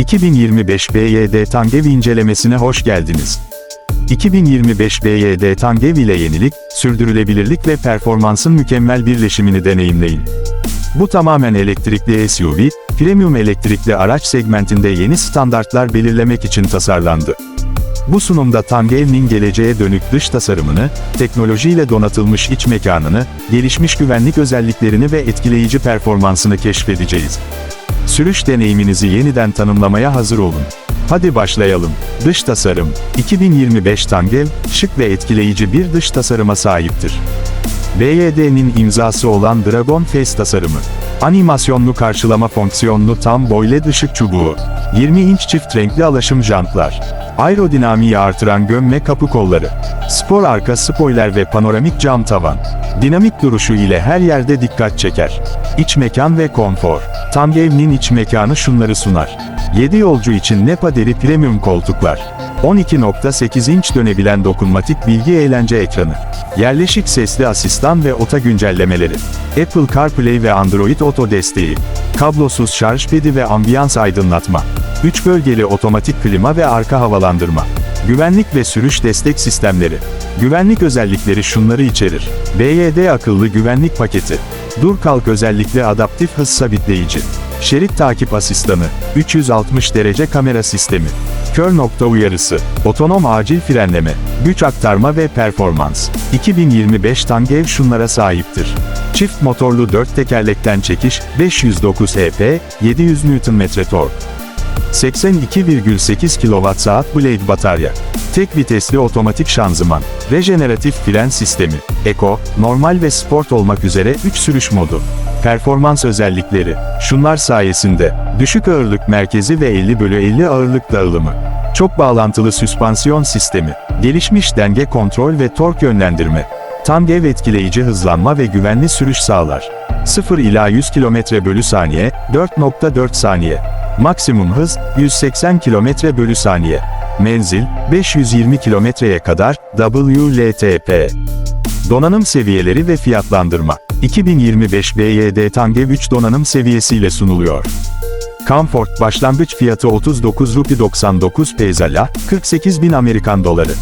2025 BYD Tangev incelemesine hoş geldiniz. 2025 BYD Tangev ile yenilik, sürdürülebilirlik ve performansın mükemmel birleşimini deneyimleyin. Bu tamamen elektrikli SUV, premium elektrikli araç segmentinde yeni standartlar belirlemek için tasarlandı. Bu sunumda Tangev'nin geleceğe dönük dış tasarımını, teknolojiyle donatılmış iç mekanını, gelişmiş güvenlik özelliklerini ve etkileyici performansını keşfedeceğiz. Sürüş deneyiminizi yeniden tanımlamaya hazır olun. Hadi başlayalım. Dış tasarım. 2025 Tangev, şık ve etkileyici bir dış tasarıma sahiptir. BYD'nin imzası olan Dragon Face tasarımı. Animasyonlu karşılama fonksiyonlu tam boylu ışık çubuğu. 20 inç çift renkli alaşım jantlar. Aerodinamiği artıran gömme kapı kolları. Spor arka spoiler ve panoramik cam tavan. Dinamik duruşu ile her yerde dikkat çeker. İç mekan ve konfor. Tangev'nin iç mekanı şunları sunar. 7 yolcu için Nepa deri premium koltuklar. 12.8 inç dönebilen dokunmatik bilgi eğlence ekranı. Yerleşik sesli asistan ve ota güncellemeleri. Apple CarPlay ve Android Auto desteği. Kablosuz şarj pedi ve ambiyans aydınlatma. 3 bölgeli otomatik klima ve arka havalandırma. Güvenlik ve sürüş destek sistemleri. Güvenlik özellikleri şunları içerir. BYD akıllı güvenlik paketi. Dur kalk özellikle adaptif hız sabitleyici. Şerit takip asistanı. 360 derece kamera sistemi. Kör nokta uyarısı. Otonom acil frenleme. Güç aktarma ve performans. 2025 Tangev şunlara sahiptir. Çift motorlu 4 tekerlekten çekiş, 509 HP, 700 Nm tork. 82,8 kWh Blade batarya. Tek vitesli otomatik şanzıman. Rejeneratif fren sistemi. Eco, normal ve sport olmak üzere 3 sürüş modu. Performans özellikleri. Şunlar sayesinde. Düşük ağırlık merkezi ve 50 bölü 50 ağırlık dağılımı. Çok bağlantılı süspansiyon sistemi. Gelişmiş denge kontrol ve tork yönlendirme. Tangev etkileyici hızlanma ve güvenli sürüş sağlar. 0 ila 100 km bölü saniye, 4.4 saniye. Maksimum hız, 180 km bölü saniye. Menzil, 520 kilometreye kadar, WLTP. Donanım seviyeleri ve fiyatlandırma. 2025 BYD Tangev 3 donanım seviyesiyle sunuluyor. Comfort başlangıç fiyatı 39 rupi 99 pezala, 48 bin Amerikan doları.